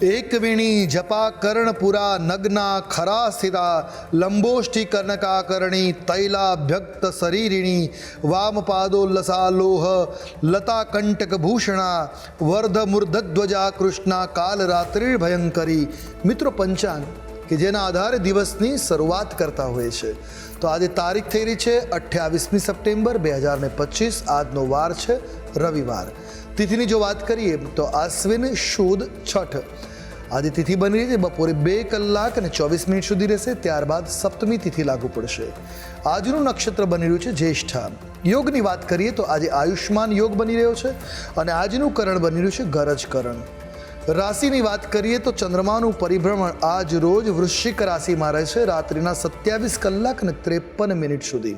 એક વીણી જપા કર્ણપુરા નગ્ના ખરા સ્થિતા લંબોષ્ઠી કર્ણકાકરણી તૈલાભ્યક્ત શરીરિણી વામપાદોલ્લસા લોહ લતા કંટક ભૂષણા વર્ધ મૂર્ધધ્વજા કૃષ્ણા કાલ રાત્રિ ભયંકરી મિત્રો પંચાંગ કે જેના આધારે દિવસની શરૂઆત કરતા હોય છે. તો આજે તારીખ થઈ રહી છે અઠ્યાવીસમી સપ્ટેમ્બર બે હજાર ને પચીસ. આજનો વાર છે રવિવાર. તિથિની જો વાત કરીએ, તો આશ્વિન શુદ્ધ છઠ. આજે તિથિ બની રહી છે, બપોરે બે કલાક અને ચોવીસ મિનિટ સુધી રહેશે, ત્યારબાદ સપ્તમી તિથિ લાગુ પડશે. આજનું નક્ષત્ર બની રહ્યું છે, જ્યેષ્ઠા યોગની વાત કરીએ, તો આજે આયુષ્માન યોગ બની રહ્યો છે અને આજનું કરણ બની રહ્યું છે, ગરજ કરણ. રાશિની વાત કરીએ, તો ચંદ્રમાનું પરિભ્રમણ આજ રોજ વૃશ્ચિક રાશિમાં રહેશે, રાત્રિના સત્યાવીસ કલાક અને ત્રેપન મિનિટ સુધી.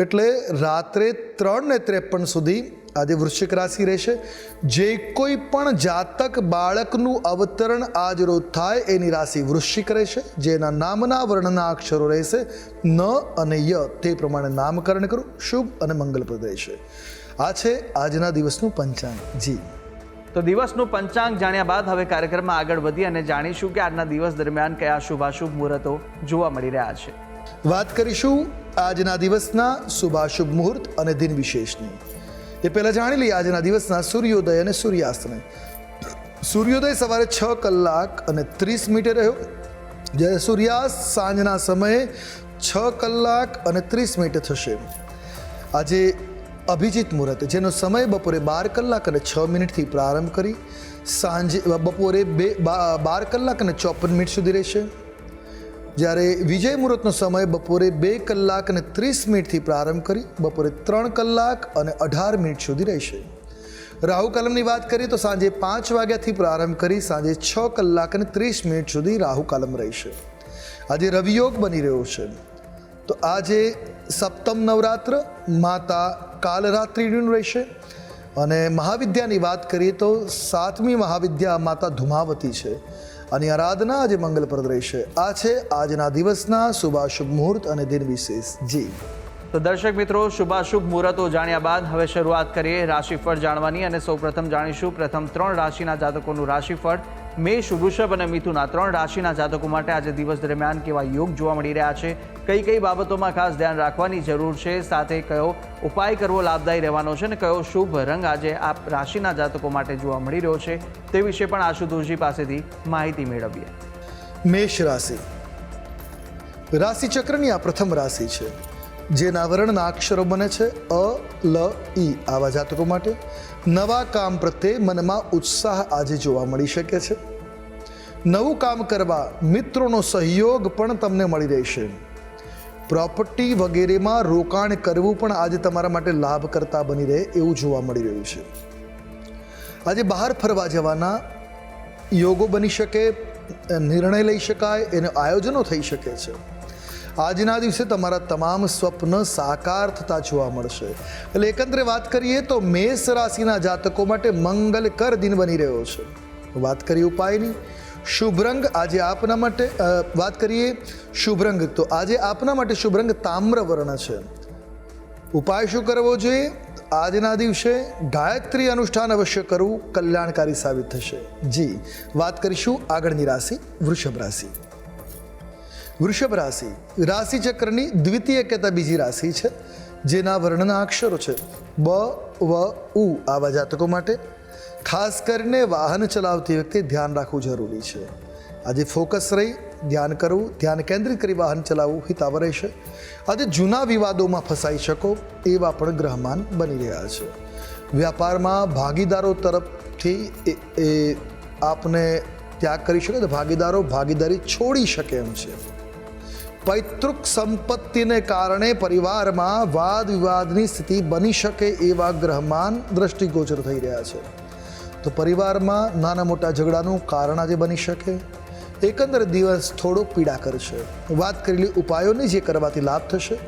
એટલે રાત્રે ત્રણ ને ત્રેપન સુધી આજે વૃશ્ચિક રાશિ રહેશે. જે કોઈ પણ જાતક બાળકનું અવતરણ આજ રોજ થાય એની રાશિ વૃશ્ચિક રહેશે. જેના નામના વર્ણના અક્ષરો રહેશે. ન અને ય તે પ્રમાણે નામકરણ કરું. શુભ અને મંગલપ્રદ રહેશે આ છે આજના દિવસનું પંચાંગ. જી. તો દિવસનું પંચાંગ જાણ્યા બાદ હવે કાર્યક્રમમાં આગળ વધી અને જાણીશું કે આજના દિવસ દરમિયાન કયા શુભાશુભ મુહૂર્તો જોવા મળી રહ્યા છે. વાત કરીશું આજના દિવસના શુભાશુભ મુહૂર્ત અને દિન વિશેષની. એ પહેલાં જાણી લઈએ આજના દિવસના સૂર્યોદય અને સૂર્યાસ્તને. સૂર્યોદય સવારે છ કલાક અને ત્રીસ મિનિટે રહ્યો. જ્યારે સૂર્યાસ્ત સાંજના સમયે છ કલાક અને ત્રીસ મિનિટે થશે. આજે અભિજીત મુહૂર્ત, જેનો સમય બપોરે બાર કલાક અને છ મિનિટથી પ્રારંભ કરી સાંજે, બપોરે બે બાર કલાક અને ચોપન મિનિટ સુધી રહેશે. જ્યારે વિજય મુહૂર્તનો સમય બપોરે બે કલાક અને ત્રીસ મિનિટથી પ્રારંભ કરી બપોરે ત્રણ કલાક અને અઢાર મિનિટ સુધી રહેશે. રાહુ કાલમની વાત કરીએ તો સાંજે પાંચ વાગ્યાથી પ્રારંભ કરી સાંજે છ કલાક અને ત્રીસ મિનિટ સુધી રાહુ કાલમ રહેશે. આજે રવિયોગ બની રહ્યો છે. તો આજે સપ્તમ નવરાત્ર, માતા કાલરાત્રિનું રહેશે. અને મહાવિદ્યાની વાત કરીએ તો સાતમી મહાવિદ્યા માતા ધુમાવતી છે. અને આરાધના આજે મંગલપ્રદ રહેશે. આ છે આજના દિવસના શુભાશુભ મુહૂર્ત અને દિન વિશેષ. જી. તો દર્શક મિત્રો, શુભાશુભ મુહૂર્તો જાણ્યા બાદ હવે શરૂઆત કરીએ રાશિફળ જાણવાની અને સૌપ્રથમ જાણીશું પ્રથમ ત્રણ રાશિના જાતકોનું રાશિફળ. મેષ વૃષભ અને મિથુન આ ત્રણ રાશિના જાતકો માટે આજે દિવસ દરમિયાન કેવા યોગ જોવા મળી રહ્યા છે, કઈ કઈ બાબતોમાં ખાસ ધ્યાન રાખવાની જરૂર છે, સાથે કયો ઉપાય કરવો લાભદાયી રહેવાનો છે અને કયો શુભ રંગ આજે આ રાશિના જાતકો માટે જોવા મળી રહ્યો છે, તે વિશે પણ આશુતોષજી પાસેથી માહિતી મેળવીએ. મેષ રાશિ. રાશિ ચક્રની આ પ્રથમ રાશિ છે. જેના વર્ણના અક્ષરો બને છે. અ, લ ઈ આવા જાતકો માટે નવા કામ પ્રત્યે મનમાં ઉત્સાહ આજે જોવા મળી શકે છે. નવું કામ કરવા મિત્રોનો સહયોગ પણ તમને મળી રહેશે. પ્રોપર્ટી વગેરેમાં રોકાણ કરવું પણ આજે તમારા માટે લાભ કરતા બની રહે એવું જોવા મળી રહ્યું છે. આજે બહાર ફરવા જવાના યોગો બની શકે, નિર્ણય લઈ શકાય, એને આયોજનો થઈ શકે છે. આજના દિવસે તમારા તમામ સ્વપ્ન સાકાર થતા જોવા મળશે. એટલે એકંદરે વાત કરીએ તો મેષ રાશિના જાતકો માટે મંગલકર દિન બની રહ્યો છે. વાત કરીએ ઉપાયની. શુભ રંગ આજે આપના માટે વાત કરીએ શુભ રંગ. તો આજે આપના માટે શુભ રંગ તામ્ર વર્ણ છે. ઉપાય શું કરવો જોઈએ? આજના દિવસે ગાયત્રી અનુષ્ઠાન અવશ્ય કરવું કલ્યાણકારી સાબિત થશે. જી, વાત કરીશું આગળની રાશિ, વૃષભ રાશિ. વૃષભ રાશિ. રાશિ ચક્રની દ્વિતીય કહેતા બીજી રાશિ છે, જેના વર્ણના અક્ષરો છે, બ, વ, ઉ આવા જાતકો માટે. ખાસ કરીને વાહન ચલાવતી વખતે ધ્યાન રાખવું જરૂરી છે. આજે ફોકસ રહી, ધ્યાન કરવું, ધ્યાન કેન્દ્રિત કરી વાહન ચલાવવું હિતાવ રહેશે. આજે જૂના વિવાદોમાં ફસાઈ શકો એવા પણ ગ્રહમાન બની રહ્યા છે. વ્યાપારમાં ભાગીદારો તરફથી એ આપને ત્યાગ કરી શકે તો ભાગીદારો ભાગીદારી છોડી શકે એમ છે. પૈતૃક સંપત્તિને કારણે પરિવારમાં વાદ વિવાદની સ્થિતિ બની શકે એવા ગ્રહમાન દ્રષ્ટિગોચર થઈ રહ્યા છે. તો પરિવારમાં નાના મોટા ઝઘડાનું કારણ આજે બની શકે? એકંદર દિવસ થોડો પીડા કરશે વાત કરેલી ઉપાયોની જે કરવાથી લાભ થશે.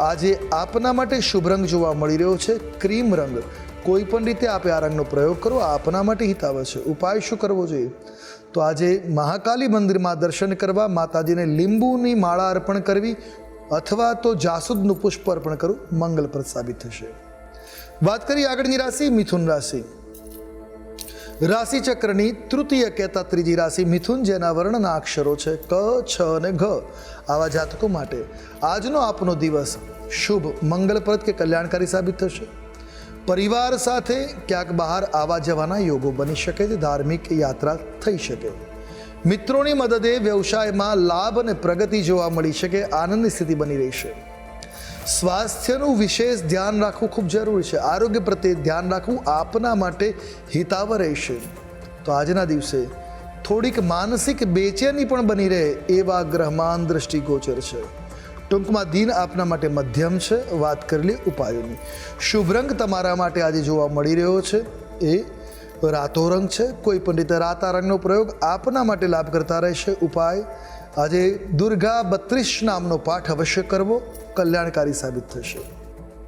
આજે આપના માટે શુભ રંગ જોવા મળી રહ્યો છે. ક્રીમ રંગ. કોઈ પણ રીતે આપે આ રંગનો પ્રયોગ કરો, આપના માટે હિતાવ છે. ઉપાય શું કરવો જોઈએ? તો આજે મહાકાલી મંદિરમાં દર્શન કરવા માતાજીને લીંબુની માળા અર્પણ કરવી અથવા તો જાસૂદનું પુષ્પ અર્પણ કરવું મંગલપ્રદ સાબિત થશે. વાત કરીએ આગળની રાશિ, મિથુન રાશિ. રાશિ ચક્રની તૃતીય કહેતા ત્રીજી રાશિ, મિથુન, જેના વર્ણના અક્ષરો છે ક, છ અને ઘ. આવા જાતકો માટે આજનો આપનો દિવસ શુભ, મંગલપ્રદ કે કલ્યાણકારી સાબિત થશે. પરિવાર સાથે ક્યાંક બહાર આવવા જવાના યોગો બની શકે છે, ધાર્મિક યાત્રા થઈ શકે. મિત્રોની મદદે વ્યવસાયમાં લાભ અને પ્રગતિ જોવા મળી શકે, આનંદની સ્થિતિ બની રહેશે સ્વાસ્થ્યનું વિશેષ ધ્યાન રાખવું ખૂબ જરૂરી છે. આરોગ્ય પ્રત્યે ધ્યાન રાખવું આપના માટે હિતાવ રહેશે. તો આજના દિવસે થોડીક માનસિક બેચેની પણ બની રહે એવા ગ્રહમાન દ્રષ્ટિગોચર છે. ટૂંકમાં દિન આપના માટે મધ્યમ છે, વાત કરેલી ઉપાયોની. શુભ રંગ તમારા માટે આજે જોવા મળી રહ્યો છે. એ રાતો રંગ છે. કોઈ પણ રીતે રાતા રંગનો પ્રયોગ આપના માટે લાભ કરતા રહેશે. ઉપાય, આજે દુર્ગા બત્રીસ નામનો પાઠ અવશ્ય કરવો. કલ્યાણકારી સાબિત થશે.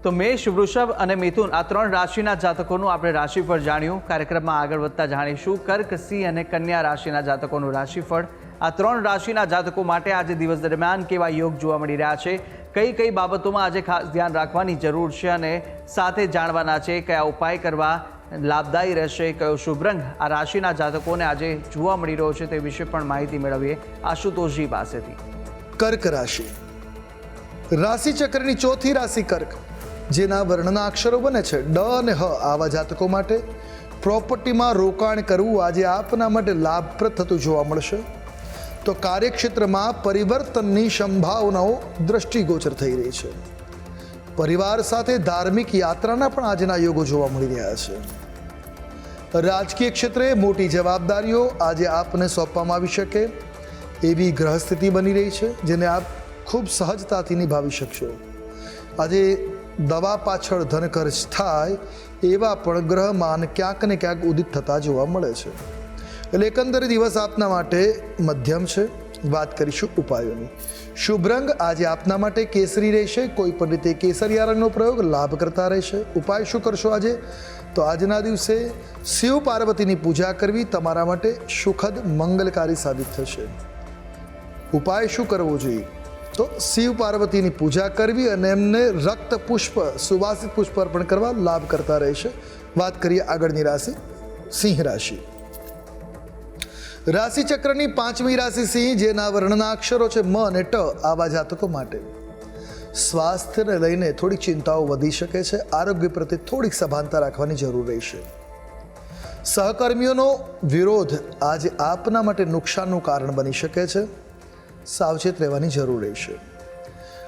તો મેષ, વૃષભ અને મિથુન આ ત્રણ રાશિના જાતકોનું આપણે રાશિફળ જાણ્યું. કાર્યક્રમમાં આગળ વધતા જાણીશું. કર્ક, સિંહ અને કન્યા રાશિના જાતકોનું રાશિફળ આ ત્રણ રાશિના જાતકો માટે આજે દિવસ દરમિયાન કેવા યોગ જોવા મળી રહ્યા છે? કઈ કઈ બાબતોમાં આજે ખાસ ધ્યાન રાખવાની જરૂર છે અને સાથે જાણવાના છે કયા ઉપાય કરવા લાભદાયી રહેશે, કયો શુભ રંગ આ રાશિના જાતકોને આજે જોવા મળી રહ્યો છે તે વિશે પણ માહિતી મેળવીએ આશુતોષજી પાસેથી. કર્ક રાશિ. રાશિ ચક્રની ચોથી રાશિ કર્ક, જેના વર્ણના અક્ષરો બને છે ડ અને હ આવા જાતકો માટે. પ્રોપર્ટીમાં રોકાણ કરવું આજે આપના માટે લાભપ્રદ થતું જોવા મળશે. તો કાર્યક્ષેત્રમાં પરિવર્તનની સંભાવનાઓ દ્રષ્ટિગોચર થઈ રહી છે. પરિવાર સાથે ધાર્મિક યાત્રાના પણ આજના યોગો જોવા મળી રહ્યા છે. રાજકીય ક્ષેત્રે મોટી જવાબદારીઓ આજે આપને સોંપવામાં આવી શકે. એવી ગ્રહસ્થિતિ બની રહી છે, જેને આપ ખૂબ સહજતાથી નિભાવી શકશો. આજે દવા પાછળ ધન ખર્ચ થાય, એવા પણ ગ્રહમાન ક્યાંક ને ક્યાંક ઉદિત થતા જોવા મળે છે. એટલે એકંદરે દિવસ આપના માટે મધ્યમ છે. વાત કરીશું ઉપાયોની. શુભ રંગ આજે આપના માટે કેસરી રહેશે. કોઈ પણ રીતે કેસરિયા રંગનો પ્રયોગ લાભ કરતા રહેશે. ઉપાય શું કરશો આજે? તો આજના દિવસે શિવ પાર્વતીની પૂજા કરવી તમારા માટે સુખદ, મંગલકારી સાબિત થશે. ઉપાય શું કરવો જોઈએ? તો શિવ પાર્વતીની પૂજા કરવી અને એમને રક્ત પુષ્પ, સુવાસિત પુષ્પ અર્પણ કરવા લાભ કરતા રહેશે. વાત કરીએ આગળની રાશિ, સિંહ રાશિ. રાશિ ચક્રની પાંચમી રાશિ સિંહ, જેના વર્ણના અક્ષરો છે મ અને ટ, આવા જાતકો માટે. સ્વાસ્થ્યને લઈને થોડી ચિંતાઓ વધી શકે છે. આરોગ્ય પ્રત્યે થોડીક સભાનતા રાખવાની જરૂર રહેશે. સહકર્મીઓનો વિરોધ આજે આપના માટે નુકસાનનું કારણ બની શકે છે. સાવચેત રહેવાની જરૂર રહેશે.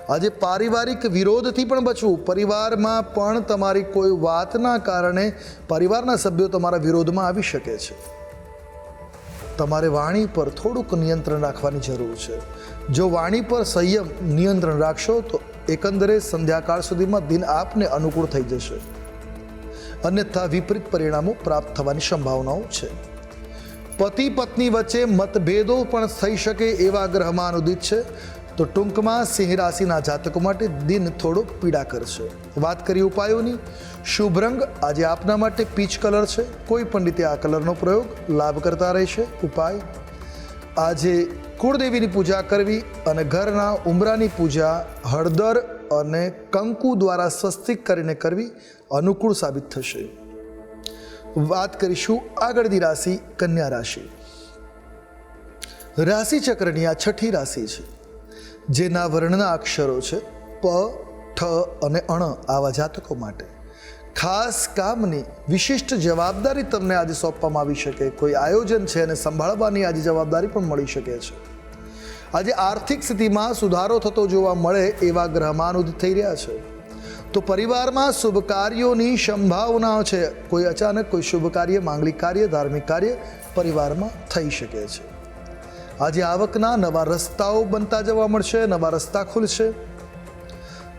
આજે પારિવારિક વિરોધથી પણ બચવું. પરિવારમાં પણ તમારી કોઈ વાતના કારણે પરિવારના સભ્યો તમારા વિરોધમાં આવી શકે છે. તમારે વાણી પર થોડુંક નિયંત્રણ રાખવાની જરૂર છે. જો વાણી પર સંયમ નિયંત્રણ રાખશો, તો એકંદરે સંધ્યાકાળ સુધીમાં દિન આપને અનુકૂળ થઈ જશે. અન્યથા વિપરીત પરિણામો પ્રાપ્ત થવાની સંભાવનાઓ છે. પતિ પત્ની વચ્ચે મતભેદો પણ થઈ શકે એવા ગ્રહમાં અનુદિત છે. તો ટૂંકમાં સિંહ રાશિના જાતકો માટે દિન થોડો પીડા કરશે વાત કરીએ ઉપાયોની, શુભ રંગ આજે આપના માટે પીચ કલર છે. કોઈ પણ રીતે આ કલરનો પ્રયોગ લાભ કરતા રહેશે. ઉપાય, આજે કુળદેવીની પૂજા કરવી અને ઘરના ઉમરાની પૂજા હળદર અને કંકુ દ્વારા સ્વસ્તિક કરીને કરવી અનુકૂળ સાબિત થશે. વાત કરીશું આગળની રાશિ, કન્યા રાશિ. રાશિ ચક્રની આ છઠ્ઠી રાશિ છે. જેના વર્ણના અક્ષરો છે પ, ઠ અને અણ આવા જાતકો માટે. ખાસ કામની વિશિષ્ટ જવાબદારી તમને આજે સોંપવામાં આવી શકે. કોઈ આયોજન છે અને સંભાળવાની આજે જવાબદારી પણ મળી શકે છે. આજે આર્થિક સ્થિતિમાં સુધારો થતો જોવા મળે એવા ગ્રહમાનુદ થઈ રહ્યા છે. તો પરિવારમાં શુભ કાર્યોની સંભાવનાઓ છે. કોઈ અચાનક કોઈ શુભ કાર્ય માંગલિક કાર્ય, ધાર્મિક કાર્ય પરિવારમાં થઈ શકે છે. આજે આવકના નવા રસ્તાઓ બનતા જવા મળશે, નવા રસ્તા ખુલશે.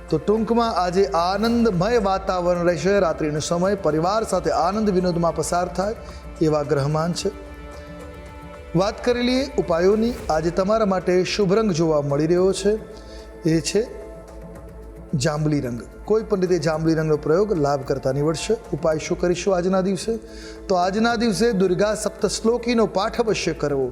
તો ટૂંકમાં આજે આનંદમય વાતાવરણ રહેશે. રાત્રિનો સમય પરિવાર સાથે આનંદ વિનોદમાં પસાર થાય એવા ગ્રહમાન છે. વાત કરી લઈએ ઉપાયોની. આજે તમારા માટે શુભ રંગ જોવા મળી રહ્યો છે. એ છે જાંબલી રંગ. કોઈ પણ રીતે જાંબલી રંગનો પ્રયોગ લાભ કરતા નીવડશે. ઉપાય શું કરીશું આજના દિવસે? તો આજના દિવસે દુર્ગા સપ્તશ્લોકીનો પાઠ અવશ્ય કરવો.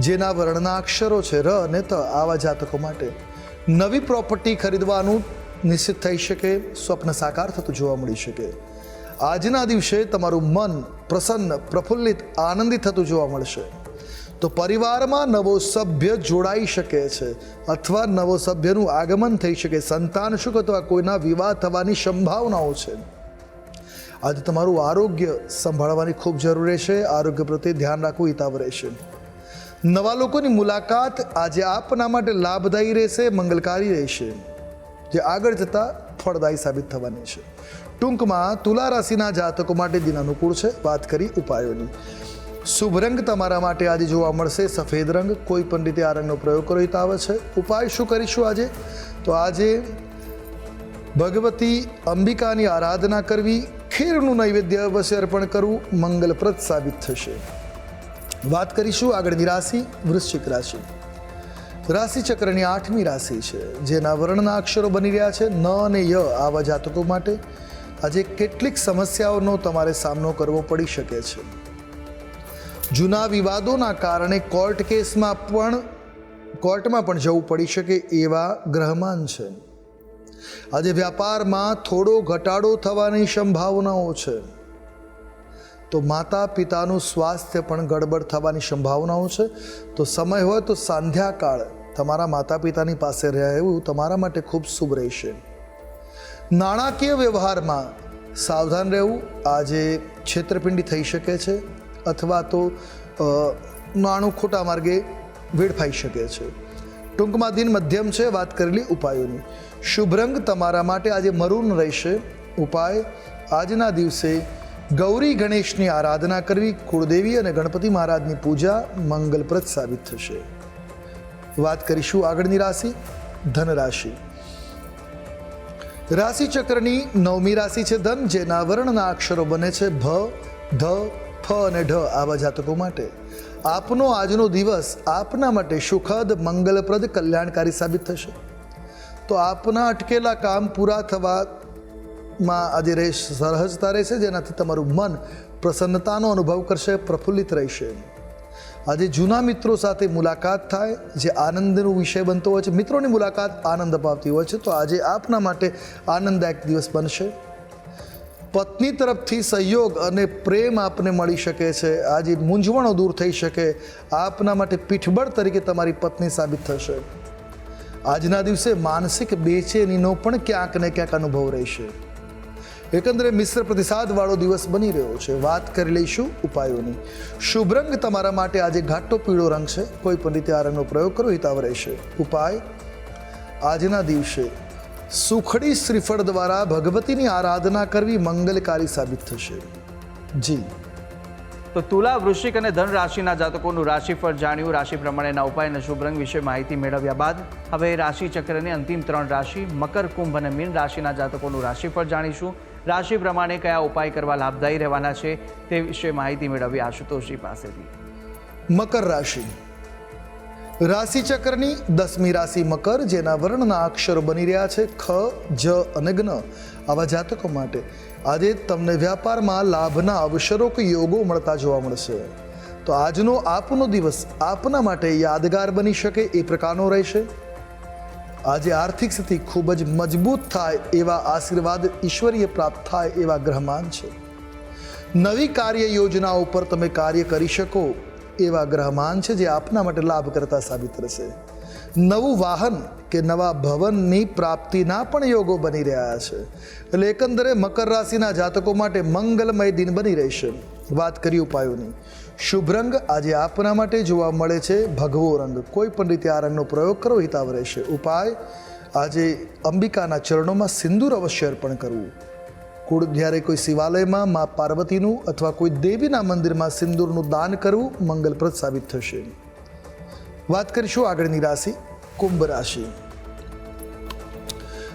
જેના વર્ણના અક્ષરો છે ર અને ત આવા જાતકો માટે. નવી પ્રોપર્ટી ખરીદવાનું નિશ્ચિત થઈ શકે, સ્વપ્ન સાકાર થતું જોવા મળી શકે. આજના દિવસે તમારું મન પ્રસન્ન, પ્રફુલ્લિત, આનંદિત થતું જોવા મળશે. તો પરિવારમાં નવો સભ્ય જોડાઈ શકે છે અથવા નવો સભ્યનું આગમન થઈ શકે. સંતાન સુખ અથવા કોઈના વિવાહ થવાની સંભાવનાઓ છે. આજે તમારું આરોગ્ય સંભાળવાની ખૂબ જરૂરી છે આરોગ્ય પ્રત્યે ધ્યાન રાખવું હિતાવ રહેશે. નવા લોકોની મુલાકાત આજે આપના માટે લાભદાયી રહેશે, મંગલકારી રહેશે. જે આગળ જતાં ફળદાયી સાબિત થવાની છે. ટૂંકમાં તુલા રાશિના જાતકો માટે દિન અનુકૂળ છે, વાત કરી ઉપાયોની. શુભ રંગ તમારા માટે આજે જોવા મળશે, સફેદ રંગ કોઈ પણ રીતે આ રંગનો પ્રયોગ કરો આવે છે. ઉપાય શું કરીશું આજે? તો આજે ભગવતી અંબિકાની આરાધના કરવી, ખીરનું નૈવેદ્ય અવશ્ય અર્પણ કરવું, મંગલપ્રદ સાબિત થશે. વાત કરીશું આગળની રાશિ, વૃશ્ચિક રાશિ. રાશિ ચક્રની આઠમી રાશિ છે, જેના વર્ણના અક્ષરો બની રહ્યા છે, ન અને ય આવા જાતકો માટે. આજે કેટલીક સમસ્યાઓનો તમારે સામનો કરવો પડી શકે છે. જૂના વિવાદોના કારણે કોર્ટ કેસમાં પણ, કોર્ટમાં પણ જવું પડી શકે એવા ગ્રહમાન છે. આજે વ્યાપારમાં થોડો ઘટાડો થવાની સંભાવનાઓ છે. તો માતા પિતાનું સ્વાસ્થ્ય પણ ગડબડ થવાની સંભાવનાઓ છે. તો સમય હોય તો સાંધ્યાકાળ તમારા માતા પિતાની પાસે રહેવું તમારા માટે ખૂબ શુભ રહેશે. નાણાકીય વ્યવહારમાં સાવધાન રહેવું આજે છેતરપિંડી થઈ શકે છે અથવા તો નાણું ખોટા માર્ગે વેડફાઈ શકે છે. ટૂંકમાં દિન મધ્યમ છે, વાત કરેલી ઉપાયોની. શુભ રંગ તમારા માટે આજે મરૂન રહેશે. ઉપાય, આજના દિવસે ગૌરી ગણેશની આરાધના કરવી, કુળદેવી અને ગણપતિ મહારાજની પૂજા મંગલપ્રદ સાબિત થશે. વાત કરીશું આગળની રાશિ ધન રાશિ રાશિ ચક્રની નવમી રાશિ છે ધન, જેના વર્ણના અક્ષરો બને છે ભ, ધ, ફ અને ઢ આવા જાતકો માટે. આપનો આજનો દિવસ આપના માટે સુખદ, મંગલપ્રદ, કલ્યાણકારી સાબિત થશે. તો આપના અટકેલા કામ પૂરા થવામાં આજે રહે સહજતા રહેશે જેનાથી તમારું મન પ્રસન્નતાનો અનુભવ કરશે, પ્રફુલ્લિત રહેશે. આજે જૂના મિત્રો સાથે મુલાકાત થાય, જે આનંદનો વિષય બનતો હોય છે. મિત્રોની મુલાકાત આનંદ અપાવતી હોય છે, તો આજે આપના માટે આનંદદાયક દિવસ બનશે. પત્ની તરફથી સહયોગ અને પ્રેમ આપને મળી શકે છે. આજે મૂંઝવણો દૂર થઈ શકે, આપના માટે પીઠબળ તરીકે તમારી પત્ની સાબિત થશે. આજના દિવસે માનસિક બેચેનીનો પણ ક્યાંક ને ક્યાંક અનુભવ રહેશે. એકંદરે મિશ્ર પ્રતિસાદવાળો દિવસ બની રહ્યો છે. વાત કરી લઈશું ઉપાયોની. શુભ રંગ તમારા માટે આજે ઘાટો પીળો રંગ છે. કોઈ પણ રીતે આ રંગનો પ્રયોગ કરો હિતાવ રહેશે. ઉપાય? આજના દિવસે સુખડી શ્રીફળ દ્વારા ભગવતીની આરાધના કરવી મંગલકારી સાબિત થશે. જી. તો તુલા, વૃશ્ચિક અને ધન રાશિના જાતકોનું રાશિફળ જાણ્યું. રાશિ પ્રમાણેના ઉપાય અને શુભ રંગ વિશે માહિતી મેળવ્યા બાદ હવે રાશિ ચક્રની અંતિમ ત્રણ રાશિ, મકર, કુંભ અને મીન રાશિના જાતકોનું રાશિફળ જાણીશું. રાશિ પ્રમાણે કયા ઉપાય કરવા લાભદાયી રહેવાના છે તે વિશે માહિતી મેળવી આશુતોષજી પાસેથી. મકર રાશિ. રાશિચક્રની દસમી રાશિ મકર, જેના વર્ણના અક્ષરો બની રહ્યા છે ખ, જ અને જ્ઞ આવા જાતકો માટે આજે તમને વ્યાપારમાં લાભના અવસરો કે યોગો મળતા જોવા મળશે. તો આજનો આપનો દિવસ આપના માટે યાદગાર બની શકે એ પ્રકારનો રહેશે. આજે આર્થિક સ્થિતિ ખૂબ જ મજબૂત થાય એવા આશીર્વાદ ઈશ્વરીય પ્રાપ્ત થાય એવા ગ્રહમાન છે. નવી કાર્ય યોજના ઉપર તમે કાર્ય કરી શકો એવા ગ્રહમાન છે જે આપના માટે લાભ કરતા સાબિત રહેશે નવું વાહન કે નવા ભવનની પ્રાપ્તિના પણ યોગો બની રહ્યા છે. એટલે એકંદરે મકર રાશિના જાતકો માટે મંગલમય દિન બની રહેશે. વાત કરી ઉપાયોની. શુભ રંગ આજે આપના માટે જોવા મળે છે. ભગવો રંગ. કોઈ પણ રીતે આ રંગનો પ્રયોગ કરો હિતાવ રહેશે. ઉપાય? આજે અંબિકાના ચરણોમાં સિંદૂર અવશ્ય અર્પણ કરવું. કુળ જ્યારે કોઈ શિવાલયમાં મા પાર્વતીનું અથવા કોઈ દેવીના મંદિરમાં સિંદૂરનું દાન કરવું મંગલપ્રદ સાબિત થશે. વાત કરીશું આગળની રાશિ, કુંભ રાશિ.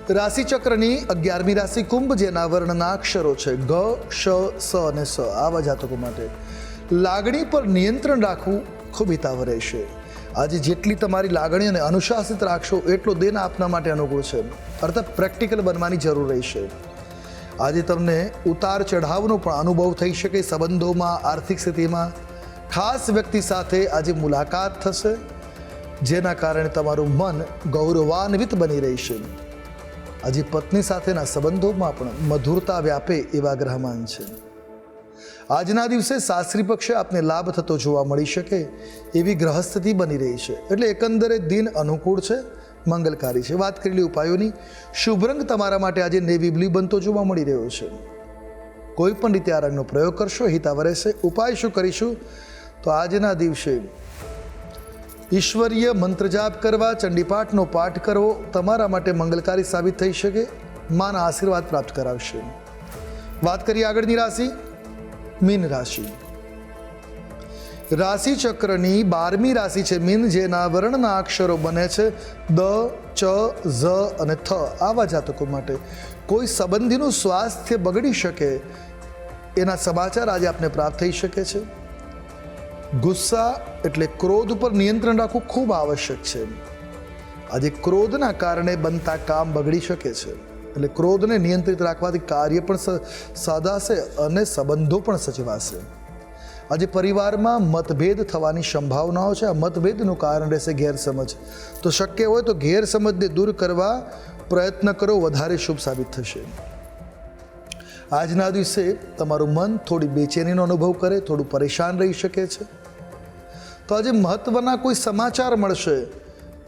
રાશિ ચક્રની અગિયારમી રાશિ કુંભ, જેના વર્ણના અક્ષરો છે, ગ, શ, સ અને સ. આવા જાતકો માટે. લાગણી પર નિયંત્રણ રાખવું ખૂબ હિતાવ રહેશે. આજે જેટલી તમારી લાગણીઓને અનુશાસિત રાખશો, એટલો દેન આપના માટે અનુકૂળ છે. અર્થાત પ્રેક્ટિકલ બનવાની જરૂર રહેશે. આજે તમને ઉતાર ચઢાવનો પણ અનુભવ થઈ શકે સંબંધોમાં, આર્થિક સ્થિતિમાં. ખાસ વ્યક્તિ સાથે આજે મુલાકાત થશે, જેના કારણે તમારું મન ગૌરવાન્વિત બની રહેશે. આજે પત્ની સાથેના સંબંધોમાં પણ મધુરતા વ્યાપે એવા ગ્રહમાન છે. આજના દિવસે સાસરી પક્ષે આપને લાભ થતો જોવા મળી શકે એવી ગ્રહસ્થિતિ બની રહી છે. એટલે એકંદરે દિન અનુકૂળ છે, મંગલકારી છે. વાત કરેલી ઉપાયોની. શુભ રંગ તમારા માટે આજે નેવી બ્લુ બનતો જોવા મળી રહ્યો છે. કોઈ પણ રીતે આ રંગનો પ્રયોગ કરશો હિતાવ રહેશે. ઉપાય શું કરીશું? તો આજના દિવસે ઈશ્વરીય મંત્ર જાપ કરવા, ચંડીપાઠનો પાઠ કરવો તમારા માટે મંગલકારી સાબિત થઈ શકે. માના આશીર્વાદ પ્રાપ્ત કરાવશે. વાત કરીએ આગળની રાશિ. મીન રાશિ. રાશિ ચક્રની બારમી રાશિ છે મીન, જેના વર્ણના અક્ષરો બને છે દ, ચ, ઝ અને થ. આવા જાતકો માટે કોઈ સંબંધીનું સ્વાસ્થ્ય બગડી શકે એના સમાચાર આજે આપને પ્રાપ્ત થઈ શકે છે. ગુસ્સા એટલે ક્રોધ ઉપર નિયંત્રણ રાખવું ખૂબ આવશ્યક છે. આજે ક્રોધના કારણે બનતા કામ બગડી શકે છે. એટલે ક્રોધને નિયંત્રિત રાખવાથી કાર્ય પણ સાધાશે અને સંબંધો પણ સચવાશે. આજે પરિવારમાં મતભેદ થવાની સંભાવનાઓ છે. આ મતભેદનું કારણ રહેશે ગેરસમજ. તો શક્ય હોય તો ગેરસમજને દૂર કરવા પ્રયત્ન કરો. વધારે શુભ સાબિત થશે. આજના દિવસે તમારું મન થોડી બેચેનીનો અનુભવ કરે, થોડું પરેશાન રહી શકે છે. તો આજે મહત્ત્વના કોઈ સમાચાર મળશે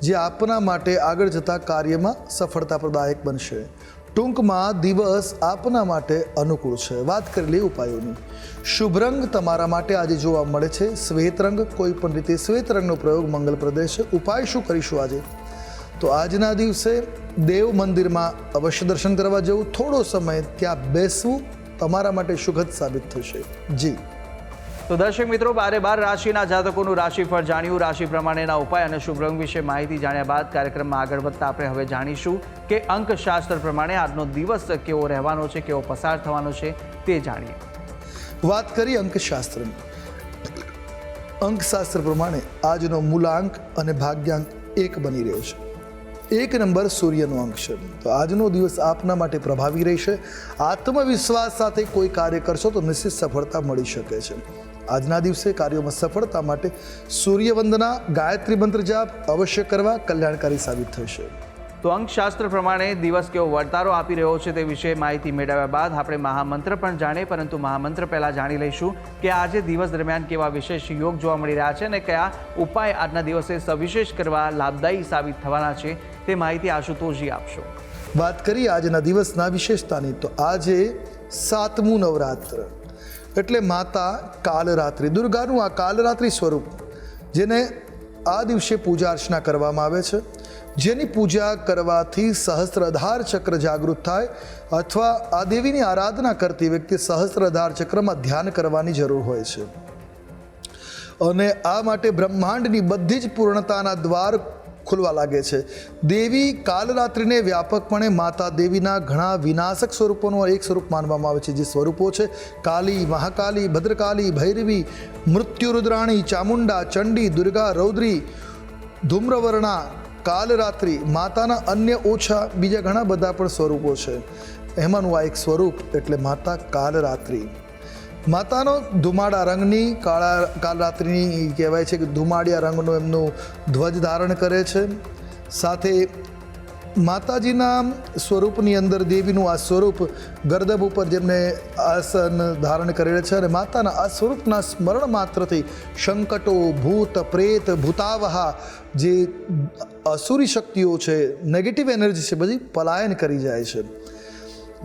જે આપના માટે આગળ જતા કાર્યમાં સફળતા પ્રદાયક બનશે. ટૂંકમાં દિવસ આપના માટે અનુકૂળ છે. વાત કરેલી ઉપાયોની. શુભ રંગ તમારા માટે આજે જોવા મળે છે. શ્વેત રંગ કોઈ પણ રીતે શ્વેત રંગનો પ્રયોગ મંગલપ્રદ છે ઉપાય શું કરીશું આજે? તો આજના દિવસે દેવ મંદિરમાં અવશ્ય દર્શન કરવા જવું. થોડો સમય ત્યાં બેસવું તમારા માટે સુખદ સાબિત થશે. જી. તો દર્શક મિત્રો, બારે બાર રાશિના જાતકોનું રાશિફળ જાણ્યું. રાશિ પ્રમાણેના ઉપાય અને શુભ રંગ વિશે માહિતી જાણ્યા બાદ કાર્યક્રમમાં આગળ વધતા આપણે હવે જાણીશું કે અંકશાસ્ત્ર પ્રમાણે આજનો દિવસ કેવો રહેવાનો છે, કેવો પસાર થવાનો છે, તે જાણીએ. વાત કરી અંકશાસ્ત્રની. અંકશાસ્ત્ર પ્રમાણે આજનો મૂલાંક અને ભાગ્યાંક એક બની રહ્યો છે. એક નંબર સૂર્યનો અંક છે. તો આજનો દિવસ આપના માટે પ્રભાવી રહેશે. આત્મવિશ્વાસ સાથે કોઈ કાર્ય કરશો તો નિશ્ચિત સફળતા મળી શકે છે. આજના દિવસે કાર્યોમાં સફળતા માટે સૂર્યવંદના ગાયત્રી મંત્ર જાપ અવશ્ય કરવા કલ્યાણકારી સાબિત થશે. તો અંકશાસ્ત્ર પ્રમાણે દિવસ કેવો વર્તારો આપી રહ્યો છે તે વિશે માહિતી મેળવ્યા બાદ આપણે મહામંત્ર પણ જાણીએ પરંતુ મહામંત્ર પહેલાં જાણી લઈશું કે આજે દિવસ દરમિયાન કેવા વિશેષ યોગ જોવા મળી રહ્યા છે અને કયા ઉપાય આજના દિવસે સવિશેષ કરવા લાભદાયી સાબિત થવાના છે તે માહિતી આશુતોષજી આપશો. વાત કરીએ આજના દિવસના વિશેષતાની તો આજે સાતમું નવરાત્ર. એટલે માતા કાલરાત્રિ, દુર્ગાનું આ કાલરાત્રિ સ્વરૂપ, જેને આ દિવસે પૂજા અર્ચના કરવામાં આવે છે, જેની પૂજા કરવાથી સહસ્ત્રધાર ચક્ર જાગૃત થાય અથવા આ દેવીની આરાધના કરતી વ્યક્તિ સહસ્ત્રધાર ચક્રમાં ધ્યાન કરવાની જરૂર હોય છે. અને આ માટે બ્રહ્માંડની બધી જ પૂર્ણતાના દ્વાર ખુલવા લાગે છે. દેવી કાલરાત્રિને વ્યાપકપણે માતા દેવીના ઘણા વિનાશક સ્વરૂપોનું એક સ્વરૂપ માનવામાં આવે છે, જે સ્વરૂપો છે કાલી, મહાકાલી, ભદ્રકાલી, ભૈરવી મૃત્યુરુદ્રાણી ચામુંડા, ચંડી, દુર્ગા, રૌદ્રી, ધૂમ્રવર્ણા, કાલરાત્રિ, માતાના અન્ય ઓછા બીજા ઘણા બધા પણ સ્વરૂપો છે. એમાંનું આ એક સ્વરૂપ એટલે માતા કાલરાત્રિ. માતાનો ધુમાડા રંગની કાળા કાલરાત્રિની કહેવાય છે કે ધુમાડિયા રંગનો એમનું ધ્વજ ધારણ કરે છે. સાથે માતાજીના સ્વરૂપની અંદર દેવીનું આ સ્વરૂપ ગરદબ ઉપર જેમને આસન ધારણ કરેલ છે અને માતાના આ સ્વરૂપના સ્મરણ માત્રથી સંકટો, ભૂત, પ્રેત, ભૂતાવહા જે અસુરી શક્તિઓ છે નેગેટિવ એનર્જી છે, બધી પલાયન કરી જાય છે.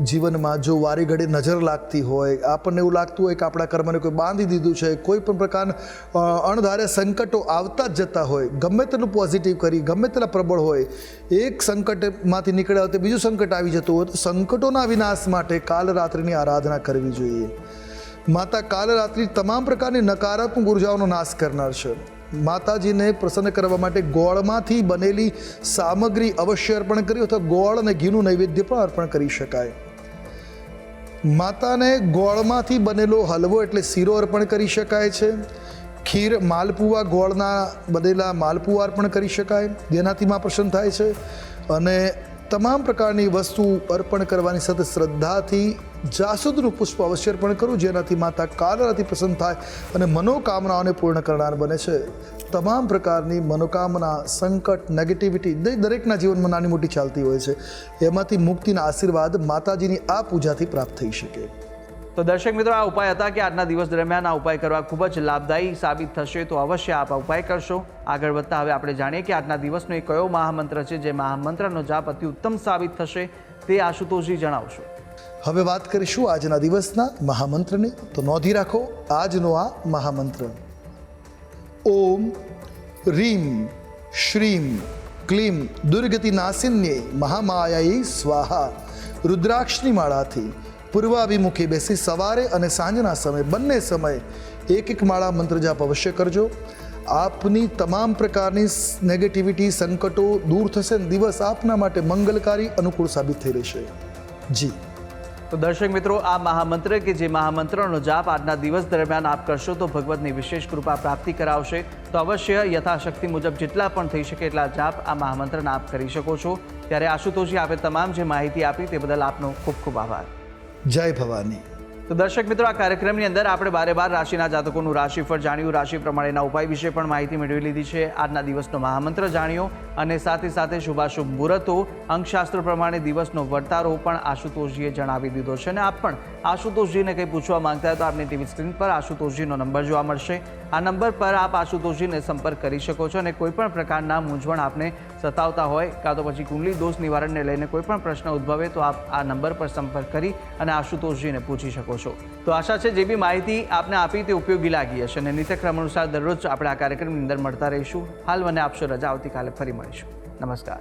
જીવનમાં જો વારી ઘડી નજર લાગતી હોય, આપણને એવું લાગતું હોય કે આપણા કર્મને કોઈ બાંધી દીધું છે, કોઈ પણ પ્રકારના અણધારે સંકટો આવતા જ જતા હોય, ગમે તેટલું પોઝિટિવ કરી, ગમે તેટલા પ્રબળ હોય, એક સંકટમાંથી નીકળ્યા હોય બીજું સંકટ આવી જતું હોય, તો સંકટોના વિનાશ માટે કાલ રાત્રિની આરાધના કરવી જોઈએ. માતા કાલરાત્રિ તમામ પ્રકારની નકારાત્મક ઉર્જાઓનો નાશ કરનાર છે. માતાજીને પ્રસન્ન કરવા માટે ગોળમાંથી બનેલી સામગ્રી અવશ્ય અર્પણ કરી અથવા ગોળ અને ઘીનું નૈવેદ્ય પણ અર્પણ કરી શકાય. માતાને ગોળમાંથી બનેલો હલવો એટલે શીરો અર્પણ કરી શકાય છે. ખીર માલપુવા ગોળના બનેલા માલપુવા અર્પણ કરી શકાય. જેનાથી માં પ્રસન્ન થાય છે. અને તમામ પ્રકારની વસ્તુ અર્પણ કરવાની સાથે શ્રદ્ધાથી જાસૂદનું પુષ્પ અવશ્ય અર્પણ કરવું જેનાથી માતા કાલરાથી પ્રસન્ન થાય અને મનોકામનાઓને પૂર્ણ કરનાર બને છે. તમામ પ્રકારની મનોકામના, સંકટ નેગેટિવિટી દરેક દરેકના જીવનમાં નાની મોટી ચાલતી હોય છે. એમાંથી મુક્તિના આશીર્વાદ માતાજીની આ પૂજાથી પ્રાપ્ત થઈ શકે. તો દર્શક મિત્રો, આ ઉપાય હતા કે આજના દિવસ દરમિયાન આ ઉપાય કરવા ખૂબ જ લાભદાયી સાબિત થશે, તો અવશ્ય આપ ઉપાય કરશો. આગળ વધતા હવે આપણે જાણીએ કે આજના દિવસનો એ કયો મહામંત્ર છે, જે મહામંત્રનો જાપ અતિ ઉત્તમ સાબિત થશે તે આશુતોષજી જણાવશો. હવે વાત કરીશું આજના દિવસના મહામંત્રની. તો નોંધી રાખો, આજનો આ મહામંત્ર. ઓમ રીમ શ્રીમ ક્લીમ દુર્ગતિ નાસિન્યે મહામાયાઈ સ્વાહા. રુદ્રાક્ષની માળાથી પૂર્વાભિમુખે બેસી સવારે અને સાંજના સમયે બંને સમયે એક એક માળા મંત્ર જાપ અવશ્ય કરજો. આપની તમામ પ્રકારની નેગેટિવિટી સંકટો દૂર થશે દિવસ આપના માટે મંગલકારી, અનુકૂળ સાબિત થઈ રહેશે. જી. તો દર્શક મિત્રો આ મહામંત્ર કે જે મહામંત્રનો જાપ આજના દિવસ દરમિયાન આપ કરશો તો ભગવતની વિશેષ કૃપા પ્રાપ્તિ કરાવશે. તો અવશ્ય યથાશક્તિ મુજબ જેટલા પણ થઈ શકે એટલા જાપ આ મહામંત્રના આપ કરી શકો છો. ત્યારે આશુતોષજી આપે તમામ જે માહિતી આપી તે બદલ આપનો ખૂબ ખૂબ આભાર. જય ભવાની. તો દર્શક મિત્રો આ કાર્યક્રમની અંદર આપણે બારે બાર રાશિના જાતકોનું રાશિફળ જાણ્યું. રાશિ પ્રમાણેના ઉપાય વિશે પણ માહિતી મેળવી લીધી છે. આજના દિવસનો મહામંત્ર જાણ્યો. અને સાથે સાથે શુભાશુભ મુહૂર્તો, અંકશાસ્ત્ર પ્રમાણે દિવસનો વર્તારો પણ આશુતોષજીએ જણાવી દીધો છે અને આપ પણ આશુતોષજીને કંઈ પૂછવા માંગતા હોય તો આપની ટીવી સ્ક્રીન પર આશુતોષજીનો નંબર જોવા મળશે. આ નંબર પર આપ આશુતોષજીને સંપર્ક કરી શકો છો અને કોઈપણ પ્રકારના મૂંઝવણ આપને સતાવતા હોય કાં તો પછી કુંડલી દોષ નિવારણને લઈને કોઈપણ પ્રશ્ન ઉદ્ભવે તો આપ આ નંબર પર સંપર્ક કરી અને આશુતોષજીને પૂછી શકો છો. તો આશા છે જે બી માહિતી આપને આપી તે ઉપયોગી લાગી હશે અને નીતિક્રમ અનુસાર દરરોજ આપણે આ કાર્યક્રમની અંદર મળતા રહીશું. હાલ મને આપશો રજા. આવતીકાલે ફરી મળીશું. નમસ્કાર.